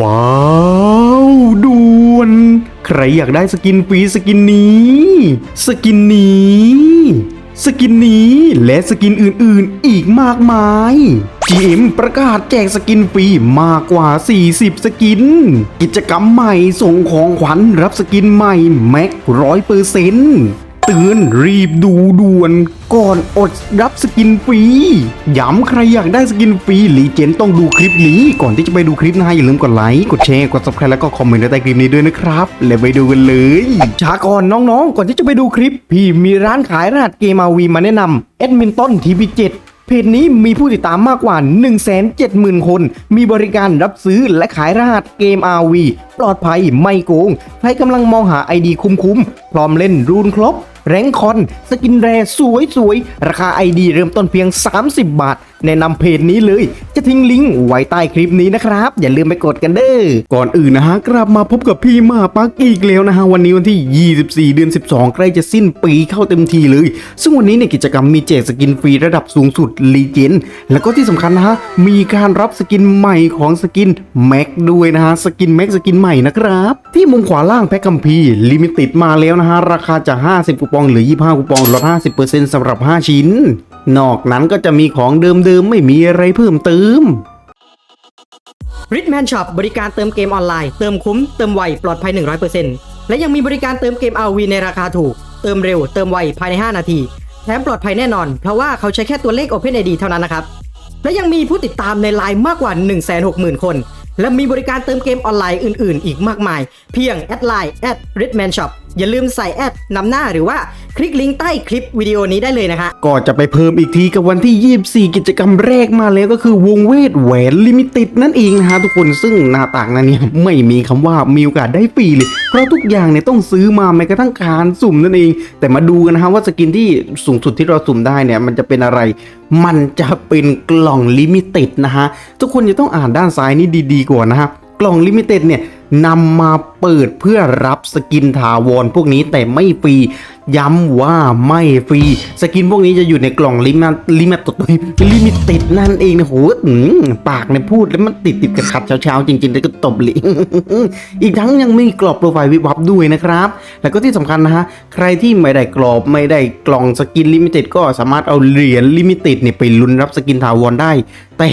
ว้าวด่วน ใครอยากได้สกินฟรีสกินนี้ สกินนี้ สกินนี้และสกินอื่นๆอีกมากมาย GM ประกาศแจกสกินฟรีมากกว่า 40 สกิน กิจกรรมใหม่ส่งของขวัญรับสกินใหม่แม็กร้อยเปอร์เซ็นต์ ตือนรีบดูด่วนก่อนอดรับสกินฟรี ย้ำใครอยากได้สกินฟรีลีเจนต้องดูคลิปนี้ ก่อนที่จะไปดูคลิปนะฮะอย่าลืมกดไลค์ กดแชร์ กด subscribe แล้วก็คอมเมนต์ใต้คลิปนี้ด้วยนะครับ แล้วไปดูกันเลยช้าก่อนน้องๆ ก่อนที่จะไปดูคลิป พี่มีร้านขายรหัสเกมอาวีมาแนะนำแอดมินต้นทีวีเจ็ดเพจนี้มีผู้ติดตามมากกว่า 170,000 คน มีบริการรับซื้อและขายรหัสเกม RV ปลอดภัยไม่โกง ใครกำลังมองหาไอดีคุ้มๆ พร้อมเล่นรูนครบ แรงคอน สกินแรสวยๆ ราคาไอดีเริ่มต้นเพียง 30 บาท แนะนำเพจนี้เลย จะทิ้งลิงก์ไว้ใต้คลิปนี้นะครับ อย่าลืมไปกดกันเด้อก่อนอื่นนะฮะกลับมาพบกับพี่มาปักอีกแล้วนะฮะวันนี้วันที่ 24 เดือน 12 ใกล้จะสิ้นปีเข้าเต็มทีเลย ซึ่งวันนี้เนี่ยกิจกรรมมีแจกสกินฟรีระดับสูงสุดลีเจนแล้วก็ที่สำคัญนะฮะมีการรับสกินใหม่ของสกินแม็กด้วยนะฮะสกินแม็กสกินใหม่นะครับ ที่มุมขวาล่างแพ็คคัมภีร์ลิมิติดมาแล้วนะฮะราคาจาก 50 คูปองเหรือ 25 คูปองลด 50%สำหรับ 5 ชิ้น นอกนั้นก็จะมีของเดิมๆไม่มีอะไรเพิ่มเติมริทแมนช็อปบริการเติมเกมออนไลน์ เติมคุ้ม เติมไว ปลอดภัย 100%และยังมีบริการเติมเกม RV ในราคาถูก เติมเร็ว เติมไว ภายใน 5 นาที แถมปลอดภัยแน่นอน เพราะว่าเขาใช้แค่ตัวเลข OpenID เท่านั้นนะครับ และยังมีผู้ติดตามในไลน์มากกว่า 160,000 คน และมีบริการเติมเกมออนไลน์อื่น ๆ อีกมากมาย เพียงแอดไลน์แอดริทแมนช็ อย่าลืมใส่แอดนำหน้าหรือว่าคลิกลิงก์ใต้คลิปวิดีโอนี้ได้เลยนะคะ ก็จะไปเพิ่มอีกทีกับวันที่ 24 กิจกรรมแรกมาแล้วก็คือวงเวทแหวนลิมิเต็ดนั่นเองนะฮะทุกคนซึ่งหน้าต่างนั้นเนี่ยไม่มีคำว่ามีโอกาสได้ฟรีเลยเพราะทุกอย่างเนี่ยต้องซื้อมาแม้กระทั่งการสุ่มนั่นเอง แต่มาดูกันนะฮะว่าสกินที่สูงสุดที่เราสุ่มได้เนี่ยมันจะเป็นอะไร มันจะเป็นกล่องลิมิเต็ดนะฮะทุกคนจะต้องอ่านด้านซ้ายนี่ดีๆก่อนนะฮะ กล่องลิมิเต็ดเนี่ยนำมาเปิดเพื่อรับสกินถาวรพวกนี้แต่ไม่ฟรี ย้ำว่าไม่ฟรี สกินพวกนี้จะอยู่ในกล่องลิมิตลิมิตลิมิเต็ดนั่นเองนะโหปากเนี่ยพูดแล้วมันติดติดๆขัดเช้าๆจริงๆแล้วก็ตบลิอีกทั้งยังมีกรอบโปรไฟล์วิบวับด้วยนะครับ แล้วก็ที่สำคัญนะฮะ ใครที่ไม่ได้กรอบไม่ได้กล่องสกินลิมิเต็ดก็สามารถเอาเหรียญลิมิเต็ดเนี่ยไปลุ้นรับสกินถาวรได้ แต่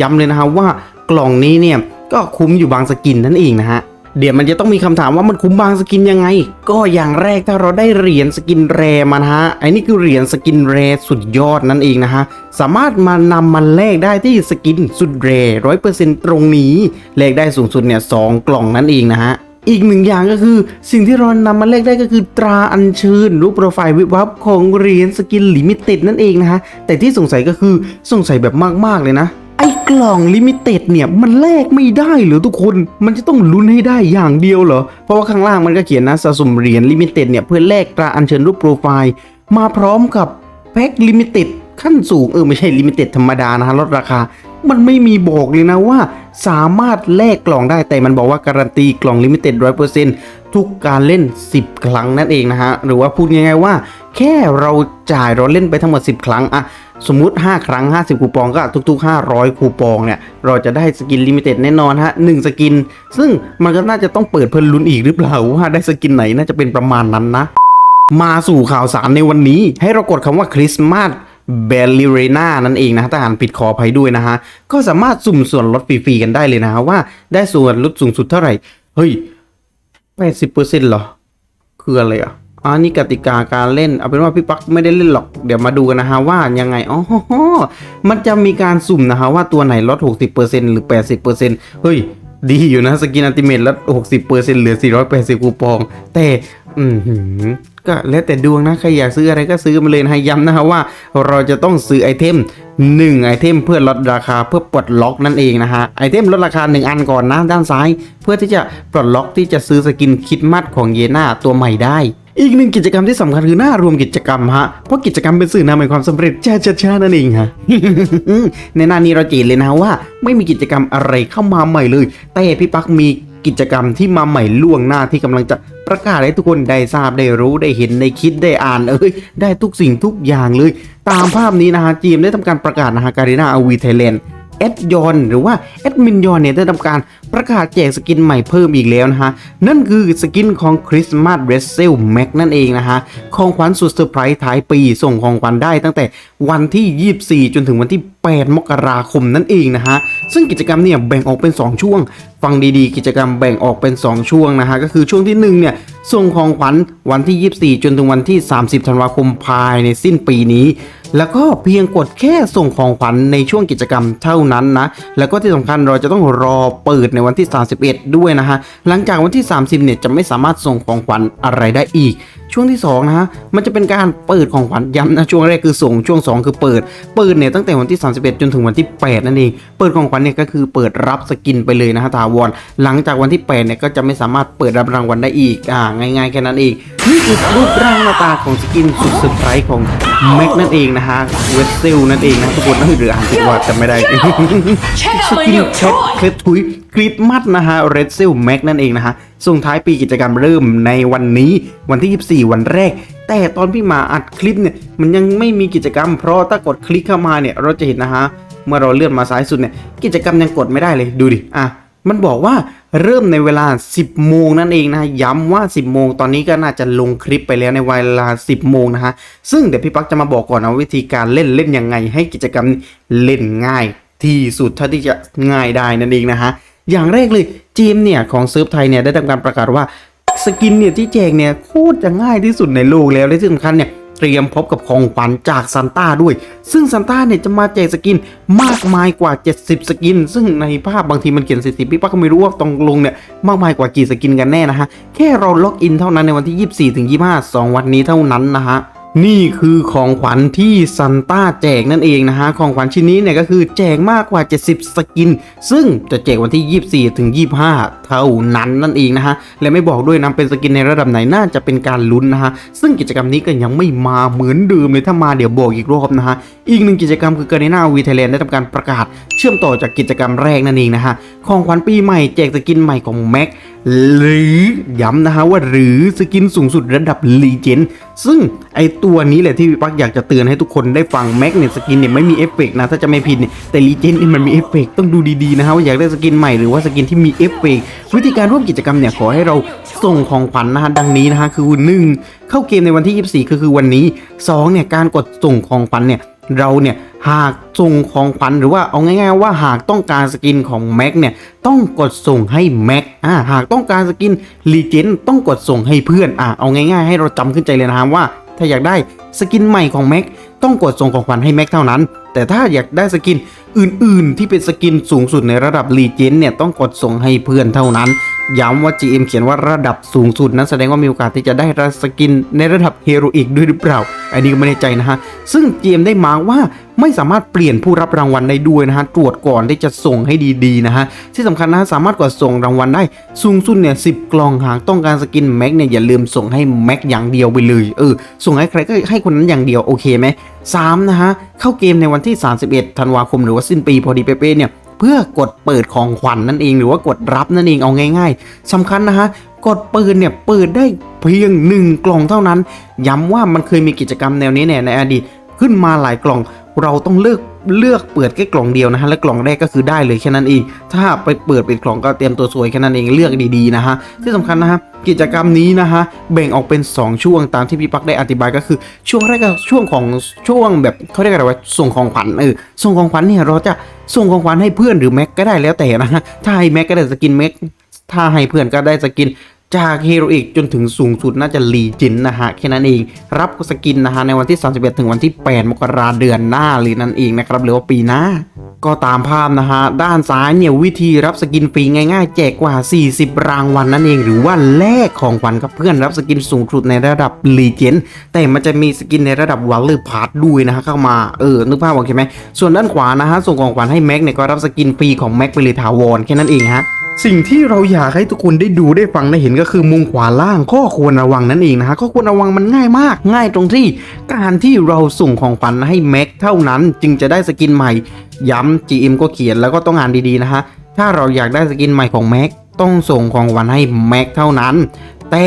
ย้ำเลยนะฮะว่ากล่องนี้เนี่ย ก็คุ้มอยู่บางสกินนั่นเองนะฮะเดี๋ยวมันจะต้องมีคำถามว่ามันคุ้มบางสกินยังไง ก็อย่างแรกถ้าเราได้เหรียญสกินแรมานะฮะไอ้นี่คือเหรียญสกินแรสุดยอดนั่นเองนะฮะสามารถมานำมันแลกได้ที่สกินสุดแรร้อยเปอร์เซ็นต์ตรงนี้แลกได้สูงสุดเนี่ยสองกล่องนั่นเองนะฮะอีกหนึ่งอย่างก็คือสิ่งที่เรานำมาแลกได้ก็คือตราอัญเชิญรูปโปรไฟล์วิบวับของเหรียญสกินลิมิเต็ดนั่นเองนะฮะแต่ที่สงสัยก็คือสงสัยแบบมากๆเลยนะ ไอ้กล่องลิมิเต็ดเนี่ยมันแลกไม่ได้เหรอทุกคน มันจะต้องลุ้นให้ได้อย่างเดียวเหรอ เพราะว่าข้างล่างมันก็เขียนนะสะสมเหรียญลิมิเต็ดเนี่ยเพื่อแลกตราอัญเชิญรูปโปรไฟล์ มาพร้อมกับแพ็คลิมิเต็ดขั้นสูงเออไม่ใช่ลิมิเต็ดธรรมดานะฮะลดราคา มันไม่มีบอกเลยนะว่า สามารถแลกกล่องได้แต่มันบอกว่าการันตีกล่องลิมิเต็ดร้อยเปอร์เซ็นต์ทุกการเล่น 10 ครั้งนั่นเองนะฮะหรือว่าพูดง่ายๆว่า แค่เราจ่ายเราเล่นไปทั้งหมด 10 ครั้งอะสมมุติ 5 ครั้ง 50 คูปองก็ทุก ๆ 500 คูปองเนี่ย เราจะได้สกินลิมิเต็ดแน่นอนฮะ1สกิน ซึ่งมันก็น่าจะต้องเปิดเพิ่นลุ้นอีกหรือเปล่าว่าได้สกินไหนน่าจะเป็นประมาณนั้นนะ มาสู่ข่าวสารในวันนี้ ให้เรากดคำว่าคริสต์มาสเบลลิเรนานั่นเองนะถ้าอ่านผิดขออภัยด้วยนะฮะ ก็สามารถสุ่มส่วนลดฟรีๆกันได้เลยนะฮะว่าได้ส่วนลดสูงสุดเท่าไหร่ เฮ้ย 80%เหรอ คืออะไรอะ อันนี้กติกาการเล่นเอาเป็นว่าพี่ปักไม่ได้เล่นหรอกเดี๋ยวมาดูกันนะฮะว่ายังไงอ๋อมันจะมีการสุ่มนะฮะว่าตัวไหนลด 60%หรือ 80%เฮ้ยดีอยู่นะสกินอัลติเมทลด 60%เหลือ 480 คูปอง แต่อืมก็แล้วแต่ดวงนะ ใครอยากซื้ออะไรก็ซื้อมาเลยนะย้ำนะฮะว่าเราจะต้องซื้อไอเทม 1 ไอเทมเพื่อลดราคาเพื่อปลดล็อกนั่นเองนะฮะไอเทมลดราคา 1 อันก่อนนะด้านซ้าย เพื่อที่จะปลดล็อกที่จะซื้อสกินคิดมัดของเยน่าตัวใหม่ได้ อีกหนึ่งกิจกรรมที่สำคัญคือหน้ารวมกิจกรรมฮะ เพราะกิจกรรมเป็นสื่อนำแห่งความสำเร็จชาชาชานั่นเองฮะ ในหน้านี้เราจีเลยนะว่า ไม่มีกิจกรรมอะไรเข้ามาใหม่เลย แต่พี่ปักมีกิจกรรมที่มาใหม่ล่วงหน้าที่กำลังจะประกาศให้ทุกคนได้ทราบได้รู้ได้เห็นได้คิดได้อ่านเอ้ยได้ทุกสิ่งทุกอย่างเลย ตามภาพนี้นะฮะจีมได้ทำการประกาศนะฮะการีนาอวีไทยแลนด์ แอดยอนหรือว่าแอดมินยอนเนี่ยได้ทำการประกาศแจกสกินใหม่เพิ่มอีกแล้วนะฮะ นั่นคือสกินของคริสต์มาสเรสเซลแม็กนั่นเองนะฮะ ของขวัญสุดเซอร์ไพรส์ท้ายปีส่งของขวัญได้ตั้งแต่วันที่ 24 จนถึงวันที่ 8 มกราคมนั่นเองนะฮะ ซึ่งกิจกรรมเนี่ยแบ่งออกเป็น 2 ช่วง ฟังดีๆ กิจกรรมแบ่งออกเป็น 2 ช่วงนะฮะ ก็คือช่วงที่1เนี่ยส่งของขวัญวันที่ 24 จนถึงวันที่ 30 ธันวาคมภายในสิ้นปีนี้ แล้วก็เพียงกดแค่ส่งของขวัญในช่วงกิจกรรมเท่านั้นนะ แล้วก็ที่สำคัญเราจะต้องรอเปิดในวันที่ 31 ด้วยนะฮะ หลังจากวันที่ 30 เนี่ยจะไม่สามารถส่งของขวัญอะไรได้อีก ช่วงที่2นะฮะมันจะเป็นการเปิดของขวัญย้ำนะช่วงแรกคือส่งช่วง 2 คือเปิด เปิดเนี่ยตั้งแต่วันที่ 31 จนถึงวันที่ 8 นั่นเอง เปิดของขวัญเนี่ยก็คือเปิดรับสกินไปเลยนะฮะถาวรหลังจากวันที่8เนี่ยก็จะไม่สามารถเปิดรับรางวัลได้อีกอ่าง่ายๆแค่นั้นเองนี่คือรูปร่างหน้าตาของสกินสุดเซอร์ไพรส์ของแม็กนั่นเองนะฮะเวสเซลนั่นเองนะทุกคนหรืออ่านผิดว่าจำไม่ได้สกินแคทเคลทุย กรีดมัดนะฮะเรดเซลแม็กนั่นเองนะฮะ ส่งท้ายปีกิจกรรมเริ่มในวันนี้วันที่ 24 วันแรก แต่ตอนพี่มาอัดคลิปเนี่ย มันยังไม่มีกิจกรรม เพราะถ้ากดคลิกเข้ามาเนี่ย เราจะเห็นนะฮะ เมื่อเราเลื่อนมาซ้ายสุดเนี่ย กิจกรรมยังกดไม่ได้เลย ดูดิ อะ มันบอกว่าเริ่มในเวลา 10 โมงนั่นเองนะ ย้ำว่า 10 โมง ตอนนี้ก็น่าจะลงคลิปไปแล้วในเวลา 10 โมงนะฮะ ซึ่งเดี๋ยวพี่ปักจะมาบอกก่อนนะวิธีการเล่นเล่นยังไง ให้กิจกรรมเล่นง่ายที่สุดเท่าที่จะง่ายได้นั่นเองนะฮะ อย่างแรกเลยจีมเนี่ยของเซิร์ฟไทยเนี่ยได้ทำการประกาศว่าสกินเนี่ยที่แจกเนี่ยโคตรจะง่ายที่สุดในโลกแล้วและที่สำคัญเนี่ยเตรียมพบกับของขวัญจากซันต้าด้วย ซึ่งซันต้าเนี่ยจะมาแจกสกินมากมายกว่า 70 สกิน ซึ่งในภาพบางทีมันเขียน 40 พี่ป้าก็ไม่รู้ว่าตรงลงเนี่ยมากมายกว่ากี่สกินกันแน่นะฮะ แค่เราล็อกอินเท่านั้นในวันที่ 24ถึง25 2 วันนี้เท่านั้นนะฮะ นี่คือของขวัญที่ซันต้าแจกนั่นเองนะฮะ ของขวัญชิ้นนี้เนี่ยก็คือแจกมากกว่า 70 สกิน ซึ่งจะแจกวันที่ 24 ถึง 25 เท่านั้นนั่นเองนะฮะ และไม่บอกด้วยนะเป็นสกินในระดับไหนน่าจะเป็นการลุ้นนะฮะ ซึ่งกิจกรรมนี้ก็ยังไม่มาเหมือนเดิมเลยถ้ามาเดี๋ยวบอกอีกรอบนะฮะ อีกหนึ่งกิจกรรมคือการีนาวีไทยแลนด์ได้ทำการประกาศ เชื่อมต่อจากกิจกรรมแรกนั่นเองนะฮะ ของขวัญปีใหม่แจกสกินใหม่ของแม็ก หรือย้ำนะฮะว่าหรือสกินสูงสุดระดับลีเจนซึ่งไอตัวนี้แหละที่พี่ปักอยากจะเตือนให้ทุกคนได้ฟังแม็กเนี่ยสกินเนี่ยไม่มีเอฟเฟกต์นะถ้าจะไม่ผิดเนี่ยแต่ลีเจนนี่มันมีเอฟเฟกต์ต้องดูดีๆนะฮะว่าอยากได้สกินใหม่หรือว่าสกินที่มีเอฟเฟกต์วิธีการร่วมกิจกรรมเนี่ยขอให้เราส่งของขวัญนะฮะดังนี้นะฮะคือ 1 เข้าเกมในวันที่ 24ก็คือวันนี้2เนี่ยการกดส่งของขวัญเนี่ย เราเนี่ยหากส่งของขวัญหรือว่าเอาง่าย ๆ ว่าหากต้องการสกินของแม็กเนี่ยต้องกดส่งให้แม็กอ่าหากต้องการสกินลีเจนต้องกดส่งให้เพื่อนอ่าเอาง่าย ๆ ให้เราจำขึ้นใจเลยนะครับว่า ถ้าอยากได้สกินใหม่ของแม็กต้องกดส่งของขวัญให้แม็กเท่านั้น แต่ถ้าอยากได้สกินอื่นๆ ที่เป็นสกินสูงสุดในระดับลีเจนเนี่ยต้องกดส่งให้เพื่อนเท่านั้น ย้ำว่า GM เขียนว่าระดับสูงสุดนั้นแสดงว่ามีโอกาสที่จะได้รัสกินในระดับเฮโรอีกด้วยหรือเปล่า อันนี้ก็ไม่แน่ใจนะฮะ ซึ่ง GM ได้มาว่าไม่สามารถเปลี่ยนผู้รับรางวัลได้ด้วยนะฮะ ตรวจก่อนที่จะส่งให้ดีๆนะฮะ ที่สำคัญนะฮะสามารถกดส่งรางวัลได้สูงสุดเนี่ยสิกล่องหากต้องการสกินแม็กเนี่ยอย่าลืมส่งให้แม็กอย่างเดียวไปเลย เออ ส่งให้ใครก็ให้คนนั้นอย่างเดียวโอเคไหมสามนะฮะ เข้าเกมในวันที่ 31 ธันวาคมหรือว่าสิ้นปีพอดีเป๊ะเนี่ย เพื่อกดเปิดของขวัญนนั่นเอง หรือว่ากดรับนั่นเองเอาง่าย ๆสำคัญนะฮะกดเปิดเนี่ยเปิดได้เพียงหนึ่งกล่องเท่านั้น ย้ำว่ามันเคยมีกิจกรรมแนวนี้เนี่ยในอดีตขึ้นมาหลายกล่อง เราต้องเลือกเลือกเปิดแค่กล่องเดียวนะฮะและกล่องแรกก็คือได้เลยแค่นั้นเอง ถ้าไปเปิดเป็นกล่องก็เตรียมตัวสวยแค่นั้นเองเลือกดีๆนะฮะที่สำคัญนะฮะกิจกรรมนี้นะฮะแบ่งออกเป็น 2 ช่วงตามที่พี่ปักได้อธิบายก็คือ ช่วงแรกก็ช่วงของช่วงแบบเขาเรียกอะไรว่าส่งของขวัญเออส่งของขวัญเนี่ยเราจะ ส่งของขวัญให้เพื่อนหรือแม็กก็ได้แล้วแต่นะฮะถ้าให้แม็กก็ได้สกินแม็ก ถ้าให้เพื่อนก็ได้สกิน จากเฮโรอีกจนถึงสูงสุดน่าจะลีจินนะฮะแค่นั้นเอง รับสกินนะฮะในวันที่ 31 ถึงวันที่ 8 มกราเดือนหน้าเลยนั่นเองนะครับหรือว่าปีหน้า ก็ตามภาพนะฮะ ด้านซ้ายเนี่ยวิธีรับสกินฟรีง่าย ๆ แจกกว่า 40 รางวัลนั่นเอง หรือว่าแลกของขวัญกับเพื่อนรับสกินสูงสุดในระดับลีเจนแต่มันจะมีสกินในระดับวัลเลอร์พาร์ทด้วยนะฮะเข้ามาเออนึกภาพออกใช่ไหมส่วนด้านขวานะฮะส่งของขวัญให้แม็กเนี่ยก็รับสกินฟรีของแม็กไปเลยถาวรแค่นั้นเองฮะ สิ่งที่เราอยากให้ทุกคนได้ดูได้ฟังได้เห็นก็คือมุมขวาล่างข้อควรระวังนั่นเองนะฮะข้อควรระวังมันง่ายมาก ง่ายตรงที่การที่เราส่งของขวัญให้แม็กเท่านั้น จึงจะได้สกินใหม่ ย้ำ GM ก็เขียนแล้วก็ต้องอ่านดีๆนะฮะถ้าเราอยากได้สกินใหม่ของแม็กต้องส่งของขวัญให้แม็กเท่านั้น แต่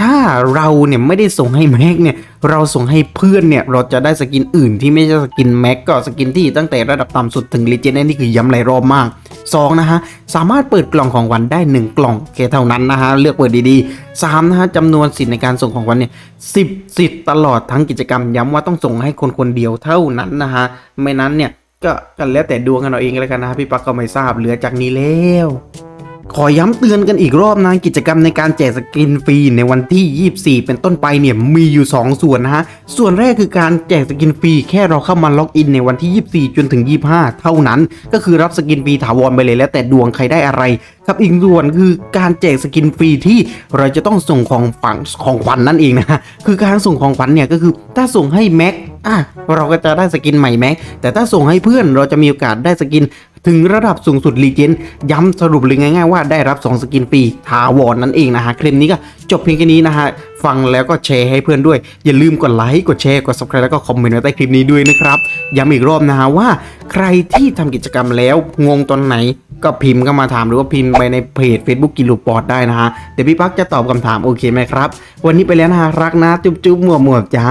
ถ้าเราเนี่ยไม่ได้ส่งให้แม็กเนี่ยเราส่งให้เพื่อนเนี่ยเราจะได้สกินอื่นที่ไม่ใช่สกินแม็กก็สกินที่ตั้งแต่ระดับต่ำสุดถึงเลเจนด์นี่คือย้ำหลายรอบมาก2นะฮะสามารถเปิดกล่องของวัญได้ 1 กล่องแค่เท่านั้นนะฮะเลือกเปิดดีๆ3นะฮะจำนวนสิทธิ์ในการส่งของวัญเนี่ยสิบสิทธิ์ตลอดทั้งกิจกรรมย้ำว่าต้องส่งให้คนคนเดียวเท่านั้นนะฮะไม่นั้นเนี่ยก็กันแล้วแต่ดวงกันเอาเองแล้วกันนะฮะพี่ปักก็ไม่ทราบเหลือจากนี้แล้ว ขอย้ำเตือนกันอีกรอบนะกิจกรรมในการแจกสกินฟรีในวันที่ 24 เป็นต้นไปเนี่ยมีอยู่ 2 ส่วนนะฮะ ส่วนแรกคือการแจกสกินฟรีแค่เราเข้ามาล็อกอินในวันที่ 24 จนถึง 25 เท่านั้น ก็คือรับสกินฟรีถาวรไปเลยแล้วแต่ดวงใครได้อะไรครับอีกส่วนคือการแจกสกินฟรีที่เราจะต้องส่งของฝังของขวัญนนั่นเองนะฮะคือการส่งของขวัญเนี่ยก็คือถ้าส่งให้แม็กอะเราก็จะได้สกินใหม่แม็กแต่ถ้าส่งให้เพื่อนเราจะมีโอกาสได้สกิน ถึงระดับสูงสุดลีเจนย้ำสรุปเลยง่ายๆว่าได้รับ 2 สกินฟรีถาวรนนั่นเองนะฮะคลิปนี้ก็จบเพียงแค่นี้นะฮะฟังแล้วก็แชร์ให้เพื่อนด้วย อย่าลืมกดไลค์กดแชร์กด subscribe แล้วก็คอมเมนต์ไว้ใต้คลิปนี้ด้วยนะครับย้ำอีกรอบนะฮะว่า ใครที่ทำกิจกรรมแล้วงงตอนไหนก็พิมพ์เข้ามาถามหรือว่าพิมพ์ไปในเพจ Facebook กิลูปอดได้นะฮะเดี๋ยวพี่ปักจะตอบคำถามโอเคไหมครับ วันนี้ไปแล้วนะฮะรักนะ จุ๊บจุ๊บหมวบหมวบจ้า